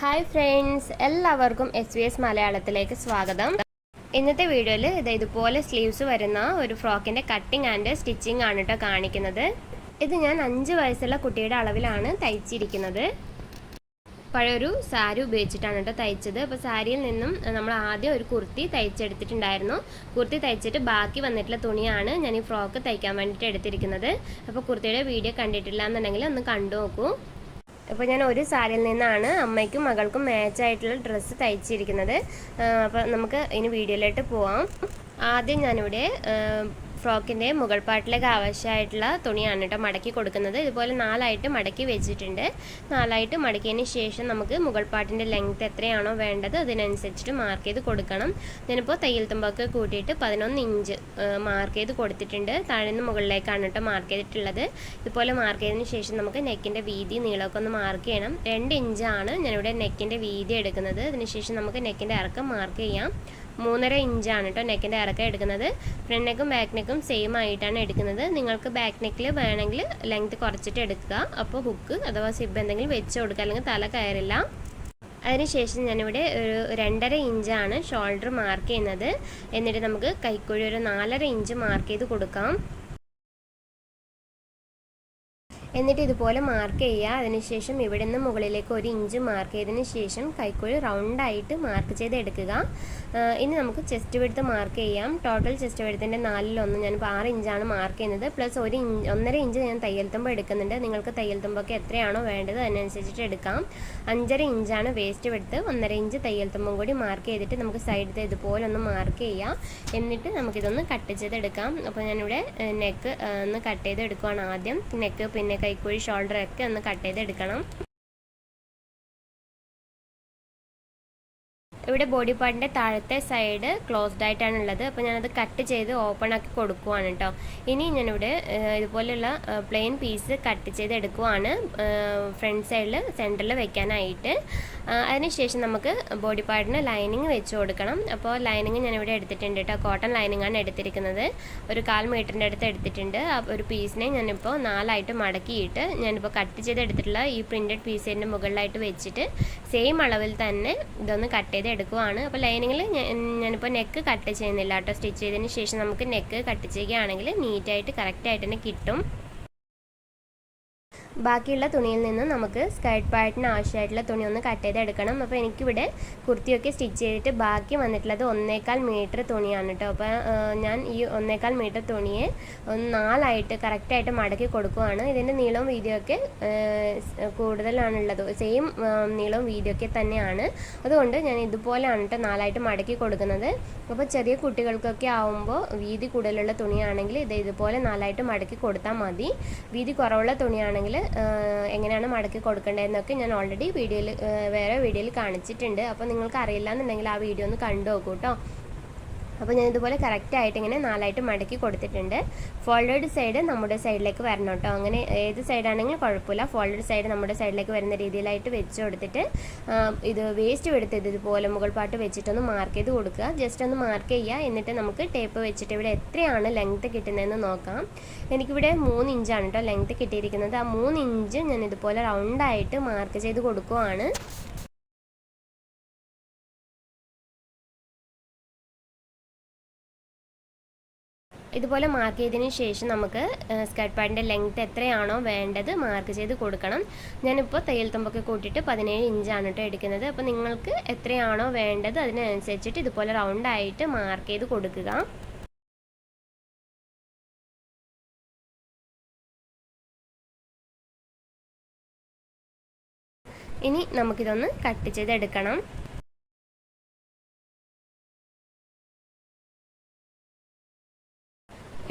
Hi friends എല്ലാവർക്കും S V S മലയാളത്തിലേക്ക് സ്വാഗതം. ഇന്നത്തെ വീഡിയോയിൽ ഇത് ഇതുപോലെ സ്ലീവ്സ് വരുന്ന ഒരു ഫ്രോക്കിന്റെ കട്ടിങ് ആൻഡ് സ്റ്റിച്ചിങ് ആണ് കേട്ടോ കാണിക്കുന്നത്. ഇത് ഞാൻ അഞ്ച് വയസ്സുള്ള കുട്ടിയുടെ അളവിലാണ് തയ്ച്ചിരിക്കുന്നത്. പഴയൊരു സാരി ഉപയോഗിച്ചിട്ടാണ് കേട്ടോ തയ്ച്ചത്. അപ്പോൾ സാരിയിൽ നിന്നും നമ്മൾ ആദ്യം ഒരു കുർത്തി തയ്ച്ചെടുത്തിട്ടുണ്ടായിരുന്നു. കുർത്തി തയ്ച്ചിട്ട് ബാക്കി വന്നിട്ടുള്ള തുണിയാണ് ഞാൻ ഈ ഫ്രോക്ക് തയ്ക്കാൻ വേണ്ടിയിട്ട് എടുത്തിരിക്കുന്നത്. അപ്പോൾ കുർത്തിയുടെ വീഡിയോ കണ്ടിട്ടില്ല എന്നുണ്ടെങ്കിൽ ഒന്ന് കണ്ടു നോക്കൂ. അപ്പോൾ ഞാൻ ഒരു സാരിയിൽ നിന്നാണ് അമ്മയ്ക്കും മകൾക്കും മാച്ചായിട്ടുള്ള ഡ്രസ്സ് തയ്ച്ചിരിക്കുന്നത്. അപ്പോൾ നമുക്ക് ഇനി വീഡിയോയിലോട്ട് പോവാം. ആദ്യം ഞാനിവിടെ ഫ്രോക്കിന്റെ മുകൾ പാട്ടിലേക്ക് ആവശ്യമായിട്ടുള്ള തുണിയാണ് കേട്ടോ മടക്കി കൊടുക്കുന്നത്. ഇതുപോലെ നാലായിട്ട് മടക്കി വെച്ചിട്ടുണ്ട്. നാലായിട്ട് മടക്കിയതിന് ശേഷം നമുക്ക് മുകൾ പാട്ടിന്റെ ലെങ്ത് എത്രയാണോ വേണ്ടത് അതിനനുസരിച്ചിട്ട് മാർക്ക് ചെയ്ത് കൊടുക്കണം. ഞാനിപ്പോൾ തയ്യൽ തുമ്പൊക്കെ കൂട്ടിയിട്ട് പതിനൊന്ന് ഇഞ്ച് മാർക്ക് ചെയ്ത് കൊടുത്തിട്ടുണ്ട്. താഴെ നിന്ന് മുകളിലേക്കാണ് കേട്ടോ മാർക്ക് ചെയ്തിട്ടുള്ളത്. ഇതുപോലെ മാർക്ക് ചെയ്തതിന് ശേഷം നമുക്ക് നെക്കിന്റെ വീതി നീളമൊക്കെ ഒന്ന് മാർക്ക് ചെയ്യണം. രണ്ട് ഇഞ്ചാണ് ഞാനിവിടെ നെക്കിന്റെ വീതി എടുക്കുന്നത്. അതിനുശേഷം നമുക്ക് നെക്കിന്റെ ഇറക്കം മാർക്ക് ചെയ്യാം. മൂന്നര ഇഞ്ചാണ് കേട്ടോ നെക്കിന്റെ ഇറക്കം എടുക്കുന്നത്. ഫ്രണ്ട് നെക്കും ബാക്ക് നെക്കും സെയിം ആയിട്ടാണ് എടുക്കുന്നത്. നിങ്ങൾക്ക് ബാക്ക് നെക്കിൽ വേണമെങ്കിൽ ലെങ്ത് കുറച്ചിട്ട് എടുക്കുക. അപ്പോൾ ഹുക്ക് അഥവാ സിബ് എന്തെങ്കിലും വെച്ച് കൊടുക്കുക. അല്ലെങ്കിൽ തല കയറില്ല. അതിനുശേഷം ഞാനിവിടെ ഒരു രണ്ടര ഇഞ്ചാണ് ഷോൾഡർ മാർക്ക് ചെയ്യുന്നത്. എന്നിട്ട് നമുക്ക് കൈക്കുഴി ഒരു നാലര ഇഞ്ച് മാർക്ക് ചെയ്ത് കൊടുക്കാം. എന്നിട്ട് ഇതുപോലെ മാർക്ക് ചെയ്യുക. അതിനുശേഷം ഇവിടെ നിന്ന് മുകളിലേക്ക് ഒരു ഇഞ്ച് മാർക്ക് ചെയ്തതിന് ശേഷം കൈക്കുഴി റൗണ്ടായിട്ട് മാർക്ക് ചെയ്ത് എടുക്കുക ഇനി നമുക്ക് ചെസ്റ്റ് വെടുത്ത് മാർക്ക് ചെയ്യാം. ടോട്ടൽ ചെസ്റ്റ് വെടുത്തിന്റെ നാലിലൊന്ന് ഞാനിപ്പോൾ ആറ് ഇഞ്ചാണ് മാർക്ക് ചെയ്യുന്നത്. പ്ലസ് ഒരു ഇഞ്ച് ഒന്നര ഇഞ്ച് ഞാൻ തയ്യൽ തുമ്പ് എടുക്കുന്നുണ്ട്. നിങ്ങൾക്ക് തയ്യൽ തുമ്പൊക്കെ എത്രയാണോ വേണ്ടത് അതിനനുസരിച്ചിട്ട് എടുക്കാം. അഞ്ചര ഇഞ്ചാണ് വേസ്റ്റ് വെടുത്ത് ഒന്നര ഇഞ്ച് തയ്യൽ തുമ്പും കൂടി മാർക്ക് ചെയ്തിട്ട് നമുക്ക് സൈഡിൽ ഇതുപോലെ ഒന്ന് മാർക്ക് ചെയ്യാം. എന്നിട്ട് നമുക്കിതൊന്ന് കട്ട് ചെയ്തെടുക്കാം. അപ്പോൾ ഞാനിവിടെ നെക്ക് ഒന്ന് കട്ട് ചെയ്തെടുക്കുവാണ് ആദ്യം. നെക്ക് പിന്നെ കൈക്കുഴി ഷോൾഡർ ഒക്കെ ഒന്ന് കട്ട് ചെയ്തെടുക്കണം. ഇവിടെ ബോഡി പാർട്ടിന്റെ താഴത്തെ സൈഡ് ക്ലോസ്ഡ് ആയിട്ടാണ് ഉള്ളത് അപ്പോൾ ഞാനത് കട്ട് ചെയ്ത് ഓപ്പൺ ആക്കി കൊടുക്കുവാണ് കേട്ടോ ഇനി ഞാനിവിടെ ഇതുപോലെയുള്ള പ്ലെയിൻ പീസ് കട്ട് ചെയ്ത് എടുക്കുവാണ് ഫ്രണ്ട് സൈഡിൽ സെന്ററിൽ വെക്കാനായിട്ട്. അതിനുശേഷം നമുക്ക് ബോഡി പാർട്ടിന് ലൈനിങ് വെച്ച് കൊടുക്കണം. അപ്പോൾ ലൈനിങ് ഞാനിവിടെ എടുത്തിട്ടുണ്ട് കേട്ടോ. കോട്ടൺ ലൈനിങ് ആണ് എടുത്തിരിക്കുന്നത്. ഒരു കാൽ മീറ്ററിന്റെ അടുത്ത് എടുത്തിട്ടുണ്ട്. ഒരു പീസിനെ ഞാനിപ്പോൾ നാലായിട്ട് മടക്കിയിട്ട് ഞാനിപ്പോൾ കട്ട് ചെയ്ത് എടുത്തിട്ടുള്ള ഈ പ്രിന്റഡ് പീസിന്റെ മുകളിലായിട്ട് വെച്ചിട്ട് സെയിം അളവിൽ തന്നെ ഇതൊന്ന് കട്ട് ചെയ്ത് എടുക്കുവാണ്. അപ്പോൾ ലൈനിങ്ങിൽ ഞാനിപ്പോൾ നെക്ക് കട്ട് ചെയ്യുന്നില്ല കേട്ടോ. സ്റ്റിച്ച് ചെയ്തതിന് ശേഷം നമുക്ക് നെക്ക് കട്ട് ചെയ്യുകയാണെങ്കിൽ നീറ്റായിട്ട് കറക്റ്റായിട്ട് തന്നെ കിട്ടും. ബാക്കിയുള്ള തുണിയിൽ നിന്ന് നമുക്ക് സ്കേർട്ട് പാർട്ടിന് ആവശ്യമായിട്ടുള്ള തുണി ഒന്ന് കട്ട് ചെയ്തെടുക്കണം. അപ്പോൾ എനിക്കിവിടെ കുർത്തിയൊക്കെ സ്റ്റിച്ച് ചെയ്തിട്ട് ബാക്കി വന്നിട്ടുള്ളത് ഒന്നേക്കാൽ മീറ്റർ തുണിയാണ് കേട്ടോ അപ്പോൾ ഞാൻ ഈ ഒന്നേക്കാൽ മീറ്റർ തുണിയെ നാലായിട്ട് കറക്റ്റായിട്ട് മടക്കി കൊടുക്കുവാണ്. ഇതിന്റെ നീളവും വീതിയൊക്കെ കൂടുതലാണുള്ളത്. സെയിം നീളവും വീതിയൊക്കെ തന്നെയാണ്. അതുകൊണ്ട് ഞാൻ ഇതുപോലെയാണ് കേട്ടോ നാലായിട്ട് മടക്കി കൊടുക്കുന്നത്. അപ്പോൾ ചെറിയ കുട്ടികൾക്കൊക്കെ ആവുമ്പോൾ വീതി കൂടുതലുള്ള തുണിയാണെങ്കിൽ ഇത് ഇതുപോലെ നാലായിട്ട് മടക്കി കൊടുത്താൽ മതി. വീതി കുറവുള്ള തുണിയാണെങ്കിൽ എങ്ങനെയാണ് മടക്കി കൊടുക്കേണ്ടതെന്നൊക്കെ ഞാൻ ഓൾറെഡി വീഡിയോയിൽ വേറെ വീഡിയോയിൽ കാണിച്ചിട്ടുണ്ട്. അപ്പോൾ നിങ്ങൾക്ക് അറിയില്ല എന്നുണ്ടെങ്കിൽ ആ വീഡിയോ ഒന്ന് കണ്ടു നോക്കൂ കേട്ടോ അപ്പോൾ ഞാൻ ഇതുപോലെ കറക്റ്റായിട്ട് ഇങ്ങനെ നാലായിട്ട് മടക്കി കൊടുത്തിട്ടുണ്ട്. ഫോൾഡേഡ് സൈഡ് നമ്മുടെ സൈഡിലേക്ക് വരണം കേട്ടോ. അങ്ങനെ ഏത് സൈഡാണെങ്കിലും കുഴപ്പമില്ല. ഫോൾഡേഡ് സൈഡ് നമ്മുടെ സൈഡിലേക്ക് വരുന്ന രീതിയിലായിട്ട് വെച്ച് കൊടുത്തിട്ട് ഇത് വേസ്റ്റ് എടുത്തത് ഇതുപോലെ മുകൾ പാട്ട് വെച്ചിട്ടൊന്ന് മാർക്ക് ചെയ്ത് കൊടുക്കുക. ജസ്റ്റ് ഒന്ന് മാർക്ക് ചെയ്യുക. എന്നിട്ട് നമുക്ക് ടേപ്പ് വെച്ചിട്ട് ഇവിടെ എത്രയാണ് ലെങ്ത്ത് കിട്ടുന്നതെന്ന് നോക്കാം. എനിക്കിവിടെ മൂന്ന് ഇഞ്ചാണ് കേട്ടോ ലെങ്ത്ത് കിട്ടിയിരിക്കുന്നത്. ആ മൂന്ന് ഇഞ്ച് ഞാൻ ഇതുപോലെ റൗണ്ടായിട്ട് മാർക്ക് ചെയ്ത് കൊടുക്കുവാണ്. ഇതുപോലെ മാർക്ക് ചെയ്തതിന് ശേഷം നമുക്ക് സ്കർട്ട് പാഡിന്റെ ലെങ്ത് എത്രയാണോ വേണ്ടത് മാർക്ക് ചെയ്ത് കൊടുക്കണം. ഞാനിപ്പോൾ തയ്യൽ തുമ്പൊക്കെ കൂട്ടിയിട്ട് പതിനേഴ് ഇഞ്ചാണ് കേട്ടോ എടുക്കുന്നത്. അപ്പോൾ നിങ്ങൾക്ക് എത്രയാണോ വേണ്ടത് അതിനനുസരിച്ചിട്ട് ഇതുപോലെ റൗണ്ടായിട്ട് മാർക്ക് ചെയ്ത് കൊടുക്കുക. ഇനി നമുക്കിതൊന്ന് കട്ട് ചെയ്തെടുക്കണം.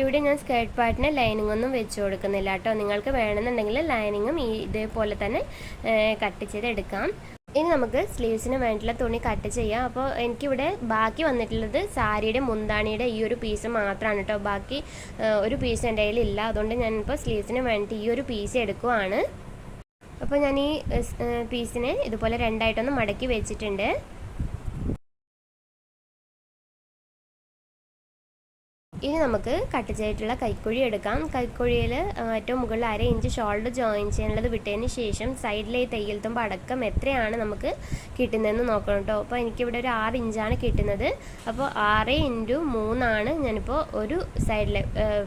ഇവിടെ ഞാൻ സ്കേർട്ട് പാർട്ടിന് ലൈനിങ് ഒന്നും വെച്ച് കൊടുക്കുന്നില്ല കേട്ടോ. നിങ്ങൾക്ക് വേണമെന്നുണ്ടെങ്കിൽ ലൈനിങ്ങും ഈ ഇതേപോലെ തന്നെ കട്ട് ചെയ്തെടുക്കാം ഇനി നമുക്ക് സ്ലീവ്സിന് വേണ്ടിയിട്ടുള്ള തുണി കട്ട് ചെയ്യാം. അപ്പോൾ എനിക്കിവിടെ ബാക്കി വന്നിട്ടുള്ളത് സാരിയുടെ മുന്താണിയുടെ ഈ ഒരു പീസ് മാത്രമാണ് കേട്ടോ. ബാക്കി ഒരു പീസ് എന്റെ കയ്യിലില്ല. അതുകൊണ്ട് ഞാനിപ്പോൾ സ്ലീവ്സിന് വേണ്ടിയിട്ട് ഈ ഒരു പീസ് എടുക്കുവാണ്. അപ്പോൾ ഞാൻ ഈ പീസിനെ ഇതുപോലെ രണ്ടായിട്ടൊന്ന് മടക്കി വെച്ചിട്ടുണ്ട്. ഇനി നമുക്ക് കട്ട് ചെയ്തിട്ടുള്ള കൈക്കുഴി എടുക്കാം. കൈക്കുഴിയിൽ ഏറ്റവും മുകളിൽ അര ഇഞ്ച് ഷോൾഡർ ജോയിൻ ചെയ്യാനുള്ളത് വിട്ടതിന് ശേഷം സൈഡിലെ തയ്യൽ തുമ്പ് അടക്കം എത്രയാണ് നമുക്ക് കിട്ടുന്നതെന്ന് നോക്കണം കേട്ടോ അപ്പോൾ എനിക്കിവിടെ ഒരു ആറ് ഇഞ്ചാണ് കിട്ടുന്നത്. അപ്പോൾ ആറ് ഇന്റു മൂന്നാണ് ഞാനിപ്പോൾ ഒരു സൈഡിലെ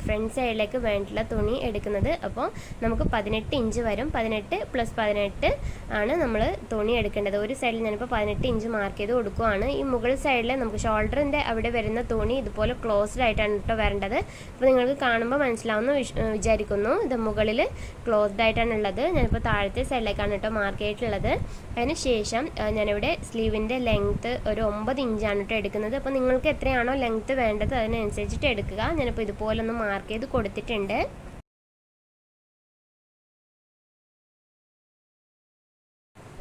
ഫ്രണ്ട് സൈഡിലേക്ക് വേണ്ടിയിട്ടുള്ള തുണി എടുക്കുന്നത്. അപ്പോൾ നമുക്ക് പതിനെട്ട് ഇഞ്ച് വരും. പതിനെട്ട് പ്ലസ് പതിനെട്ട് ആണ് നമ്മൾ തുണി എടുക്കേണ്ടത്. ഒരു സൈഡിൽ ഞാനിപ്പോൾ പതിനെട്ട് ഇഞ്ച് മാർക്ക് ചെയ്ത് കൊടുക്കുവാണ്. ഈ മുകൾ സൈഡിൽ നമുക്ക് ഷോൾഡറിന്റെ അവിടെ വരുന്ന തുണി ഇതുപോലെ ക്ലോസ്ഡ് ആയിട്ടാണ് കേട്ടോ വരേണ്ടത്. അപ്പോൾ നിങ്ങൾക്ക് കാണുമ്പോൾ മനസ്സിലാവുമെന്ന് വിചാരിക്കുന്നു. ഇത് മുകളിൽ ക്ലോസ്ഡ് ആയിട്ടാണ് ഉള്ളത് ഞാനിപ്പോൾ താഴത്തെ സൈഡിലേക്കാണ് കേട്ടോ മാർക്ക് ചെയ്തിട്ടുള്ളത്. അതിന് ശേഷം ഞാനിവിടെ സ്ലീവിന്റെ ലെങ്ത്ത് ഒരു ഒമ്പത് ഇഞ്ചാണ് കേട്ടോ എടുക്കുന്നത്. അപ്പോൾ നിങ്ങൾക്ക് എത്രയാണോ ലെങ്ത്ത് വേണ്ടത് അതിനനുസരിച്ചിട്ട് എടുക്കുക. ഞാനിപ്പോൾ ഇതുപോലൊന്ന് മാർക്ക് ചെയ്ത് കൊടുത്തിട്ടുണ്ട്.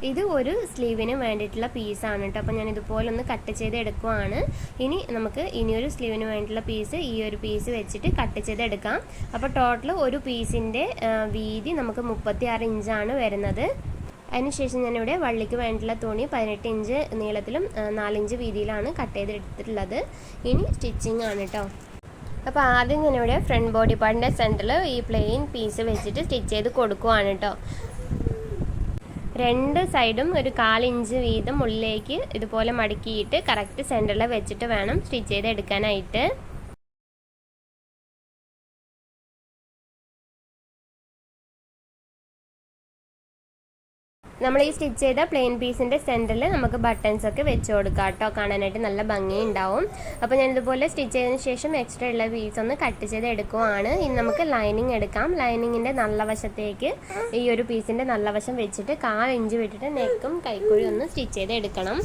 ഇത് ഒരു സ്ലീവിന് വേണ്ടിയിട്ടുള്ള പീസാണ് കേട്ടോ. അപ്പോൾ ഞാൻ ഇതുപോലെ ഒന്ന് കട്ട് ചെയ്ത് എടുക്കുവാണ്. ഇനി നമുക്ക് ഇനിയൊരു സ്ലീവിന് വേണ്ടിയിട്ടുള്ള പീസ് ഈ ഒരു പീസ് വെച്ചിട്ട് കട്ട് ചെയ്ത് എടുക്കാം. അപ്പോൾ ടോട്ടൽ ഒരു പീസിന്റെ വീതി നമുക്ക് മുപ്പത്തി ആറ് ഇഞ്ചാണ് വരുന്നത്. അതിനുശേഷം ഞാനിവിടെ വള്ളിക്ക് വേണ്ടിയിട്ടുള്ള തുണി പതിനെട്ട് ഇഞ്ച് നീളത്തിലും നാലിഞ്ച് വീതിയിലാണ് കട്ട് ചെയ്തെടുത്തിട്ടുള്ളത് ഇനി സ്റ്റിച്ചിങ് ആണ് കേട്ടോ. അപ്പോൾ ആദ്യം ഞാനിവിടെ ഫ്രണ്ട് ബോഡി പാർട്ടിന്റെ സെന്ററിൽ ഈ പ്ലെയിൻ പീസ് വെച്ചിട്ട് സ്റ്റിച്ച് ചെയ്ത് കൊടുക്കുവാണ് കേട്ടോ. രണ്ട് സൈഡും ഒരു കാലിഞ്ച് വീതം ഉള്ളിലേക്ക് ഇതുപോലെ മടക്കിയിട്ട് കറക്റ്റ് സെന്ററിൽ വെച്ചിട്ട് വേണം സ്റ്റിച്ച് ചെയ്ത് എടുക്കാനായിട്ട് നമ്മൾ ഈ സ്റ്റിച്ച് ചെയ്ത പ്ലെയിൻ പീസിന്റെ സെന്ററിൽ നമുക്ക് ബട്ടൺസ് ഒക്കെ വെച്ച് കൊടുക്കാം കേട്ടോ. കാണാനായിട്ട് നല്ല ഭംഗി ഉണ്ടാവും. അപ്പോൾ ഞാൻ ഇതുപോലെ സ്റ്റിച്ച് ചെയ്തതിന് ശേഷം എക്സ്ട്രാ ഉള്ള പീസ് ഒന്ന് കട്ട് ചെയ്ത് എടുക്കുവാണ്. ഇനി നമുക്ക് ലൈനിങ് എടുക്കാം. ലൈനിങ്ങിന്റെ നല്ല വശത്തേക്ക് ഈ ഒരു പീസിന്റെ നല്ല വശം വെച്ചിട്ട് കാൽ ഇഞ്ച് വിട്ടിട്ട് നെക്കും കൈക്കുഴി ഒന്ന് സ്റ്റിച്ച് ചെയ്ത് എടുക്കണം.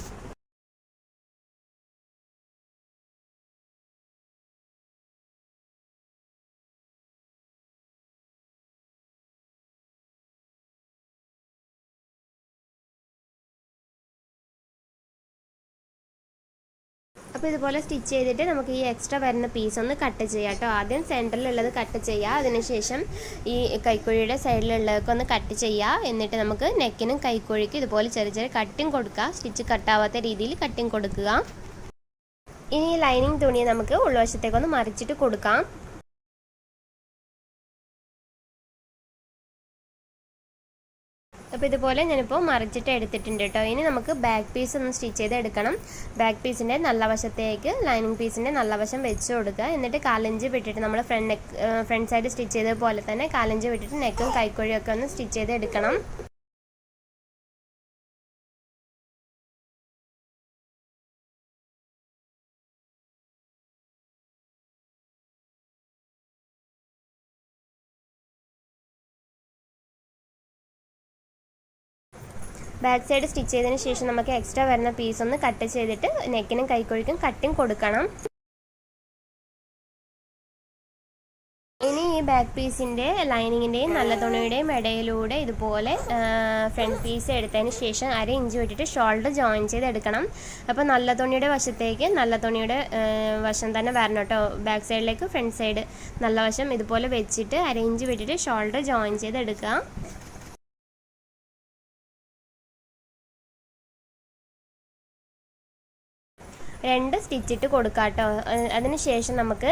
അപ്പോൾ ഇതുപോലെ സ്റ്റിച്ച് ചെയ്തിട്ട് നമുക്ക് ഈ എക്സ്ട്രാ വരുന്ന പീസ് ഒന്ന് കട്ട് ചെയ്യാം കേട്ടോ. ആദ്യം സെന്ററിലുള്ളത് കട്ട് ചെയ്യുക അതിനുശേഷം ഈ കൈക്കുഴിയുടെ സൈഡിലുള്ളതൊക്കെ ഒന്ന് കട്ട് ചെയ്യുക എന്നിട്ട് നമുക്ക് നെക്കിനും കൈക്കുഴിക്കും ഇതുപോലെ ചെറിയ ചെറിയ കട്ടിങ് കൊടുക്കുക സ്റ്റിച്ച് കട്ടാവാത്ത രീതിയിൽ കട്ടിങ് കൊടുക്കുക. ഇനി ഈ ലൈനിങ് തുണി നമുക്ക് ഉൾവശത്തേക്കൊന്ന് മറിച്ചിട്ട് കൊടുക്കാം. അപ്പോൾ ഇതുപോലെ ഞാനിപ്പോൾ മറിച്ചിട്ട് എടുത്തിട്ടുണ്ട് കേട്ടോ ഇനി നമുക്ക് ബാക്ക് പീസ് ഒന്ന് സ്റ്റിച്ച് ചെയ്ത് എടുക്കണം. ബാക്ക് പീസിന്റെ നല്ല വശത്തേക്ക് ലൈനിങ് പീസിന്റെ നല്ല വശം വെച്ച് കൊടുക്കുക. എന്നിട്ട് കാലഞ്ച് വിട്ടിട്ട് നമ്മൾ front neck front side stitch ചെയ്തത് പോലെ തന്നെ കാലഞ്ച് വിട്ടിട്ട് നെക്കും കൈക്കൊഴിയൊക്കെ ഒന്ന് സ്റ്റിച്ച് ചെയ്ത് എടുക്കണം. ബാക്ക് സൈഡ് സ്റ്റിച്ച് ചെയ്തതിന് ശേഷം നമുക്ക് എക്സ്ട്രാ വരുന്ന പീസ് ഒന്ന് കട്ട് ചെയ്തിട്ട് നെക്കിനും കൈക്കൊഴിക്കും കട്ടിങ് കൊടുക്കണം. ഇനി ഈ ബാക്ക് പീസിന്റെ ലൈനിങ്ങിന്റെയും നല്ല തുണിയുടെയും ഇടയിലൂടെ ഇതുപോലെ ഫ്രണ്ട് പീസ് എടുത്തതിന് ശേഷം അര ഇഞ്ച് വിട്ടിട്ട് ഷോൾഡർ ജോയിൻ ചെയ്ത് എടുക്കണം അപ്പോൾ നല്ല തുണിയുടെ വശത്തേക്ക് നല്ല തുണിയുടെ വശം തന്നെ വരണം കേട്ടോ. ബാക്ക് സൈഡിലേക്ക് ഫ്രണ്ട് സൈഡ് നല്ല വശം ഇതുപോലെ വെച്ചിട്ട് അര ഇഞ്ച് വിട്ടിട്ട് ഷോൾഡർ ജോയിൻ ചെയ്ത് ചെയ്തെടുക്കുക. രണ്ട് സ്റ്റിച്ചിട്ട് കൊടുക്കാം കേട്ടോ അതിന് ശേഷം നമുക്ക്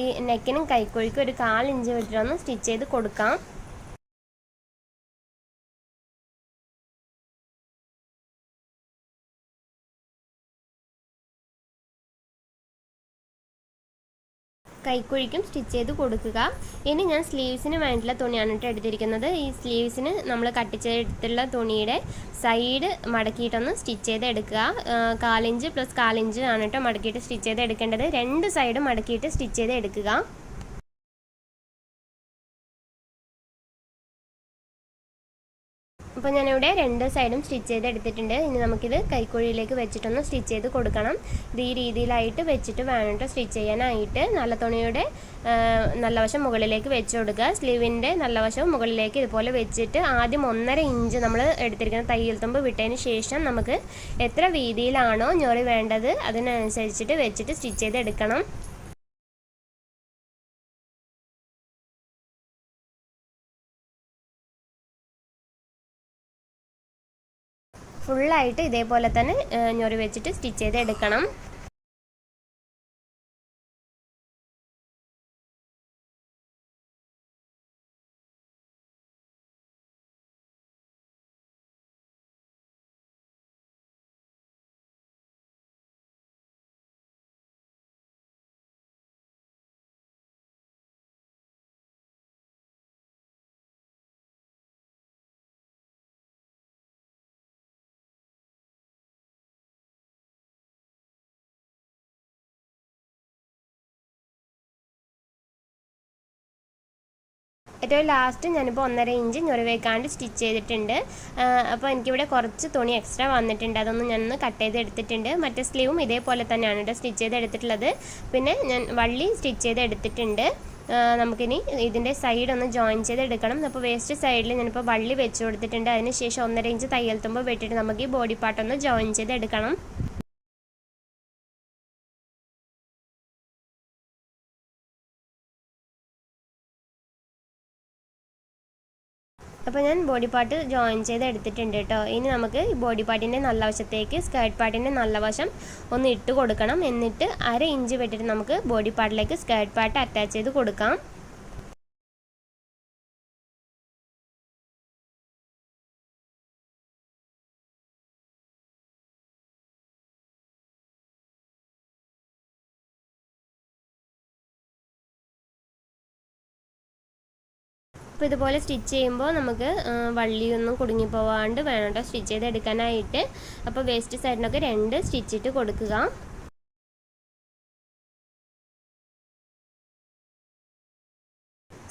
ഈ നെക്കിനും കൈക്കുഴിക്കും ഒരു കാലിഞ്ച് വിട്ടിട്ടൊന്ന് സ്റ്റിച്ച് ചെയ്ത് കൊടുക്കാം. കൈക്കുഴിക്കും സ്റ്റിച്ച് ചെയ്ത് കൊടുക്കുക. ഇനി ഞാൻ സ്ലീവ്സിന് വേണ്ടിയിട്ടുള്ള തുണിയാണ് കേട്ടോ എടുത്തിരിക്കുന്നത്. ഈ സ്ലീവ്സിന് നമ്മൾ കട്ടിച്ചെടുത്തുള്ള തുണിയുടെ സൈഡ് മടക്കിയിട്ടൊന്ന് സ്റ്റിച്ച് ചെയ്ത് എടുക്കുക. കാലിഞ്ച് പ്ലസ് കാലിഞ്ച് ആണ് കേട്ടോ മടക്കിയിട്ട് സ്റ്റിച്ച് ചെയ്ത് എടുക്കേണ്ടത്. രണ്ട് സൈഡും മടക്കിയിട്ട് സ്റ്റിച്ച് ചെയ്ത് എടുക്കുക. അപ്പോൾ ഞാനിവിടെ രണ്ട് സൈഡും സ്റ്റിച്ച് ചെയ്ത് എടുത്തിട്ടുണ്ട്. ഇനി നമുക്കിത് കൈക്കുഴിയിലേക്ക് വെച്ചിട്ടൊന്ന് സ്റ്റിച്ച് ചെയ്ത് കൊടുക്കണം. ഇത് ഈ രീതിയിലായിട്ട് വെച്ചിട്ട് വേണം സ്റ്റിച്ച് ചെയ്യാനായിട്ട്. നല്ല തുണിയുടെ നല്ല വശം മുകളിലേക്ക് വെച്ച് കൊടുക്കുക. സ്ലീവിന്റെ നല്ല വശം മുകളിലേക്ക് ഇതുപോലെ വെച്ചിട്ട് ആദ്യം ഒന്നര ഇഞ്ച് നമ്മൾ എടുത്തിരിക്കുന്ന തയ്യൽ തുമ്പ് വിട്ടതിന് ശേഷം നമുക്ക് എത്ര വീതിയിലാണോ ഞൊറി വേണ്ടത് അതിനനുസരിച്ചിട്ട് വെച്ചിട്ട് സ്റ്റിച്ച് ചെയ്ത് എടുക്കണം ഫുള്ളായിട്ട് ഇതേപോലെ തന്നെ ഞൊറി വെച്ചിട്ട് സ്റ്റിച്ച് ചെയ്ത് എടുക്കണം ഏറ്റവും ലാസ്റ്റ് ഞാനിപ്പോൾ ഒന്നര ഇഞ്ച് ഞൊറിവേക്കാണ്ട് സ്റ്റിച്ച് ചെയ്തിട്ടുണ്ട്. അപ്പോൾ എനിക്കിവിടെ കുറച്ച് തുണി എക്സ്ട്രാ വന്നിട്ടുണ്ട്. അതൊന്ന് ഞാനൊന്ന് കട്ട് ചെയ്ത് എടുത്തിട്ടുണ്ട്. മറ്റേ സ്ലീവും ഇതേപോലെ തന്നെയാണ് കേട്ടോ സ്റ്റിച്ച് ചെയ്ത് എടുത്തിട്ടുള്ളത്. പിന്നെ ഞാൻ വള്ളി സ്റ്റിച്ച് ചെയ്ത് എടുത്തിട്ടുണ്ട്. നമുക്കിനി ഇതിന്റെ സൈഡ് ഒന്ന് ജോയിൻ ചെയ്ത് എടുക്കണം. അപ്പോൾ വേസ്റ്റ് സൈഡിൽ ഞാനിപ്പോൾ വള്ളി വെച്ച് കൊടുത്തിട്ടുണ്ട്. അതിന് ശേഷം ഒന്നര ഇഞ്ച് തയ്യൽ തുമ്പ് വെട്ടിയിട്ട് നമുക്ക് ഈ ബോഡി പാർട്ടൊന്ന് ജോയിൻ ചെയ്ത് എടുക്കണം. അപ്പോൾ ഞാൻ ബോഡി പാർട്ട് ജോയിൻ ചെയ്ത് എടുത്തിട്ടുണ്ട് കേട്ടോ ഇനി നമുക്ക് ബോഡി പാർട്ടിന്റെ നല്ല വശത്തേക്ക് സ്കേർട്ട് പാർട്ടിന്റെ നല്ല വശം ഒന്ന് ഇട്ട് കൊടുക്കണം. എന്നിട്ട് അര ഇഞ്ച് വെട്ടിട്ട് നമുക്ക് ബോഡി പാർട്ടിലേക്ക് സ്കേർട്ട് പാർട്ട് അറ്റാച്ച് ചെയ്ത് കൊടുക്കാം. അപ്പോൾ ഇതുപോലെ സ്റ്റിച്ച് ചെയ്യുമ്പോൾ നമുക്ക് വള്ളിയൊന്നും കുടുങ്ങി പോവാണ്ട് വേണം കേട്ടോ സ്റ്റിച്ച് ചെയ്തെടുക്കാനായിട്ട്. അപ്പോൾ വേസ്റ്റ് സൈഡിനൊക്കെ രണ്ട് സ്റ്റിച്ചിട്ട് കൊടുക്കുക.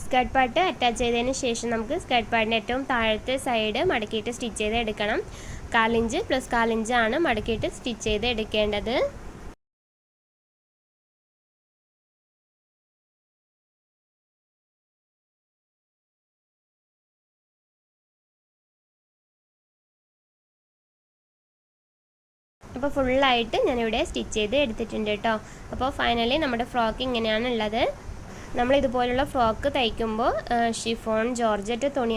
സ്കേർട്ട് പാർട്ട് അറ്റാച്ച് ചെയ്തതിന് ശേഷം നമുക്ക് സ്കേർട്ട് പാർട്ടിന്റെ ഏറ്റവും താഴത്തെ സൈഡ് മടക്കിയിട്ട് സ്റ്റിച്ച് ചെയ്ത് എടുക്കണം കാലിഞ്ച് പ്ലസ് കാലിഞ്ചാണ് മടക്കിയിട്ട് സ്റ്റിച്ച് ചെയ്ത് എടുക്കേണ്ടത് അപ്പോൾ ഫുള്ളായിട്ട് ഞാനിവിടെ സ്റ്റിച്ച് ചെയ്ത് എടുത്തിട്ടുണ്ട് കേട്ടോ അപ്പോൾ ഫൈനലി നമ്മുടെ ഫ്രോക്ക് ഇങ്ങനെയാണുള്ളത്. നമ്മൾ ഇതുപോലുള്ള ഫ്രോക്ക് തയ്ക്കുമ്പോൾ ഷിഫോൺ ജോർജറ്റ് തുണി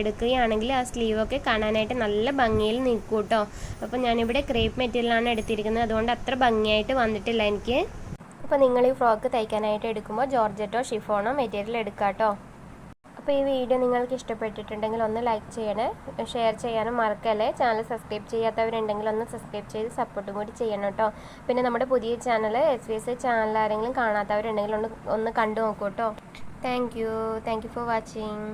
എടുക്കുകയാണെങ്കിൽ ആ സ്ലീവൊക്കെ കാണാനായിട്ട് നല്ല ഭംഗിയിൽ നിൽക്കും കേട്ടോ അപ്പോൾ ഞാനിവിടെ ക്രേപ്പ് മെറ്റീരിയലാണ് എടുത്തിരിക്കുന്നത്. അതുകൊണ്ട് അത്ര ഭംഗിയായിട്ട് വന്നിട്ടില്ല എനിക്ക്. അപ്പോൾ നിങ്ങൾ ഈ ഫ്രോക്ക് തയ്ക്കാനായിട്ട് എടുക്കുമ്പോൾ ജോർജറ്റോ ഷിഫോണോ മെറ്റീരിയൽ എടുക്കാം കേട്ടോ അപ്പോൾ ഈ വീഡിയോ നിങ്ങൾക്ക് ഇഷ്ടപ്പെട്ടിട്ടുണ്ടെങ്കിൽ ഒന്ന് ലൈക്ക് ചെയ്യണേ ഷെയർ ചെയ്യാനും മറക്കല്ലേ. ചാനൽ സബ്സ്ക്രൈബ് ചെയ്യാത്തവരുണ്ടെങ്കിൽ ഒന്ന് സബ്സ്ക്രൈബ് ചെയ്ത് സപ്പോർട്ടും കൂടി ചെയ്യണം കേട്ടോ. പിന്നെ നമ്മുടെ പുതിയ channel S V S channel ആരെങ്കിലും കാണാത്തവരുണ്ടെങ്കിൽ ഒന്ന് ഒന്ന് കണ്ടു നോക്കൂ കേട്ടോ. Thank you thank you for watching